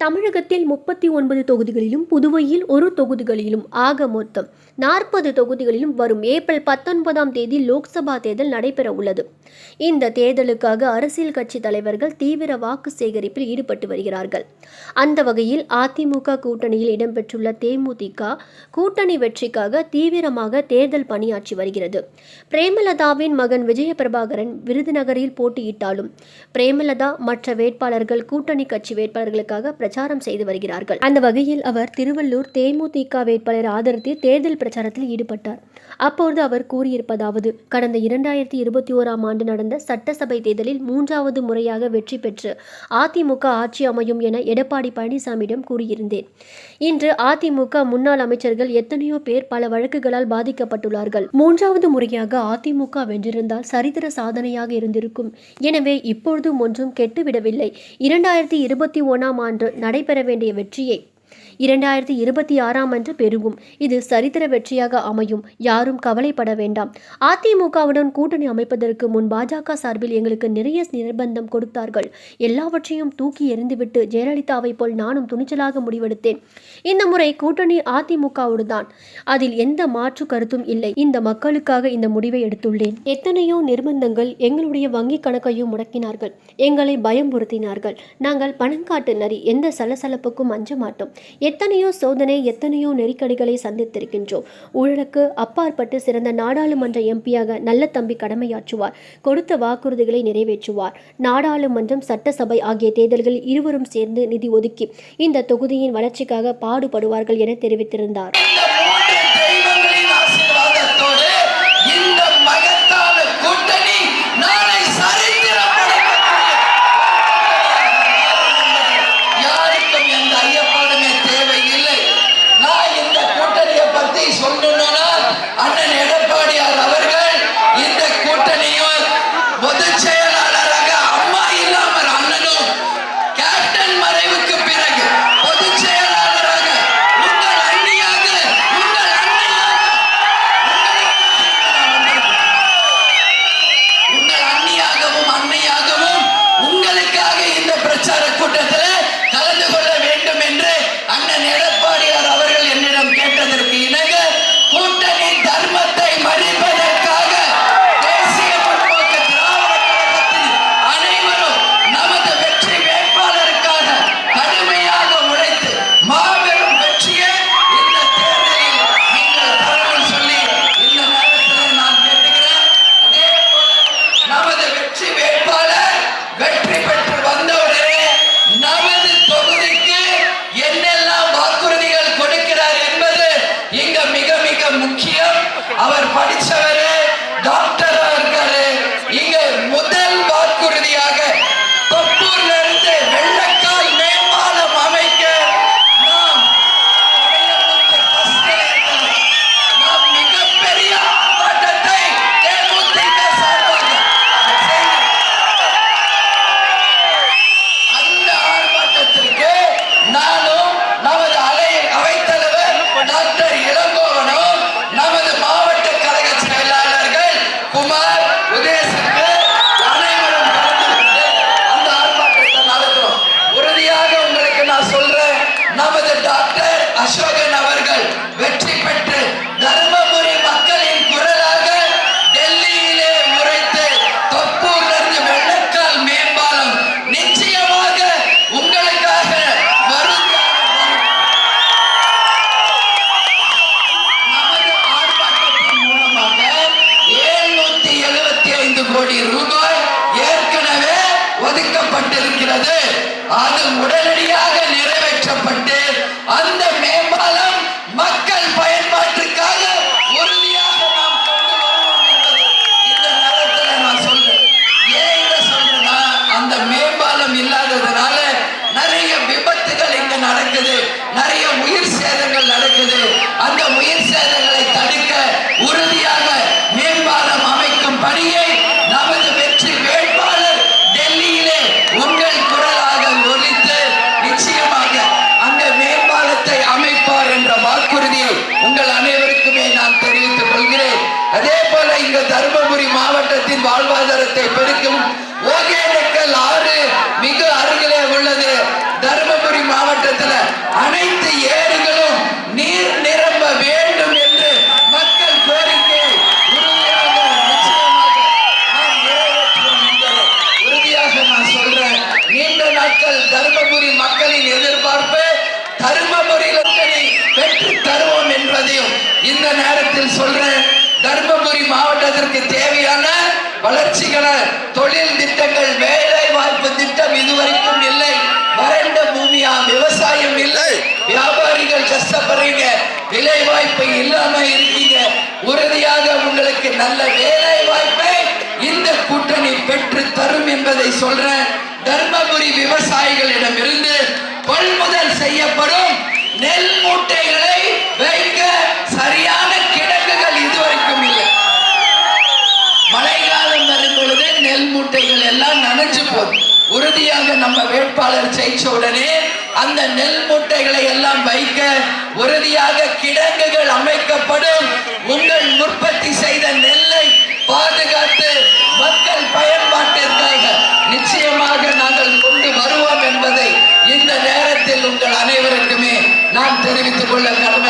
தமிழகத்தில் முப்பத்தி ஒன்பது தொகுதிகளிலும் புதுவையில் ஒரு தொகுதிகளிலும் ஆக மொத்தம் நாற்பது தொகுதிகளிலும் வரும் ஏப்ரல் பத்தொன்பதாம் தேதி லோக்சபா தேர்தல் நடைபெற உள்ளது. இந்த தேர்தலுக்காக அரசியல் கட்சி தலைவர்கள் தீவிர வாக்கு சேகரிப்பில் ஈடுபட்டு வருகிறார்கள். அந்த வகையில் அதிமுக கூட்டணியில் இடம்பெற்றுள்ள தேமுதிக கூட்டணி வெற்றிக்காக தீவிரமாக தேர்தல் பணியாற்றி வருகிறது. பிரேமலதாவின் மகன் விஜய பிரபாகரன் விருதுநகரில் போட்டியிட்டாலும் பிரேமலதா மற்ற வேட்பாளர்கள் கூட்டணி கட்சி வேட்பாளர்களுக்காக பிரச்சாரம் செய்து வருகிறார்கள். அந்த வகையில் அவர் திருவள்ளூர் தேமுதிக வேட்பாளர் ஆதரித்து தேர்தல் பிரச்சாரத்தில் ஈடுபட்டார். அப்போது அவர் கூறியிருப்பதாவது கடந்த இரண்டாயிரத்தி இருபத்தி ஓராம் ஆண்டு நடந்த சட்டசபை தேர்தலில் மூன்றாவது முறையாக வெற்றி பெற்று அதிமுக ஆட்சி அமையும் என எடப்பாடி பழனிசாமியிடம் கூறியிருந்தேன். இன்று அதிமுக முன்னாள் அமைச்சர்கள் எத்தனையோ பேர் பல வழக்குகளால் பாதிக்கப்பட்டுள்ளார்கள். மூன்றாவது முறையாக அதிமுக வென்றிருந்தால் சரித்திர சாதனையாக இருந்திருக்கும். எனவே இப்பொழுதும் ஒன்றும் கெட்டுவிடவில்லை. இரண்டாயிரத்தி இருபத்தி ஒன்றாம் ஆண்டு நடைபெற வேண்டிய வெற்றியை இரண்டாயிரத்தி இருபத்தி ஆறாம் அன்று பெருகும். இது சரித்திர வெற்றியாக அமையும். யாரும் கவலைப்பட வேண்டாம். அதிமுகவுடன் கூட்டணி அமைப்பதற்கு முன் பாஜக சார்பில் எங்களுக்கு நிறைய நிர்பந்தம் கொடுத்தார்கள். எல்லாவற்றையும் தூக்கி எறிந்துவிட்டு ஜெயலலிதாவை போல் நானும் துணிச்சலாக முடிவெடுத்தேன். இந்த முறை கூட்டணி அதிமுகவுடன் தான் அதில் எந்த மாற்று கருத்தும் இல்லை. இந்த மக்களுக்காக இந்த முடிவை எடுத்துள்ளேன். எத்தனையோ நிர்பந்தங்கள் எங்களுடைய வங்கி கணக்கையும் முடக்கினார்கள். எங்களை பயம்புறுத்தினார்கள் நாங்கள் பணம் காட்டு நரி. எந்த சலசலப்புக்கும் அஞ்ச மாட்டோம். எத்தனையோ சோதனை எத்தனையோ நெருக்கடிகளை சந்தித்திருக்கின்றோம். ஊழலுக்கு அப்பாற்பட்டு சிறந்த நாடாளுமன்ற எம்பியாக நல்ல தம்பி கடமையாற்றுவார். கொடுத்த வாக்குறுதிகளை நிறைவேற்றுவார். நாடாளுமன்றம் சட்டசபை ஆகிய தேர்தல்களில் இருவரும் சேர்ந்து நிதி ஒதுக்கி இந்த தொகுதியின் வளர்ச்சிக்காக பாடுபடுவார்கள் என தெரிவித்திருந்தார். அது உடனடியாக நிறைவேற்றப்பட்டு அந்த நேரத்தில் சொல்றேன் தர்மபுரி மாவட்டத்திற்கு தேவையான வளர்ச்சிகள தொழில் திட்டங்கள் வேலை வாய்ப்பு திட்டம் இதுவரைக்கும் இல்லை. வறண்ட பூமியா விவசாயம் இல்லை. வியாபாரிகள் கஷ்டப்படுறீங்க விலை வாய்ப்பு இல்லாம இருக்கீங்க. உறுதியாக உங்களுக்கு நல்ல வேலை வாய்ப்பை இந்த கூட்டணி பெற்று தரும் என்பதை சொல்றேன். தர்மபுரி விவசாயிகள் எல்லாம் போகுது உறுதியாக நம்ம வேட்பாளர் ஜெயிச்ச உடனே அந்த நெல் மூட்டைகளை எல்லாம் வைக்க உறுதியாக கிடங்குகள் அமைக்கப்படும். உங்கள் உற்பத்தி செய்த நெல்லை பாதுகாத்து மக்கள் பயன்பாட்டிற்காக நிச்சயமாக நாங்கள் கொண்டு வருவோம் என்பதை இந்த நேரத்தில் உங்கள் அனைவருக்குமே நான் தெரிவித்துக் கொள்ள கடமை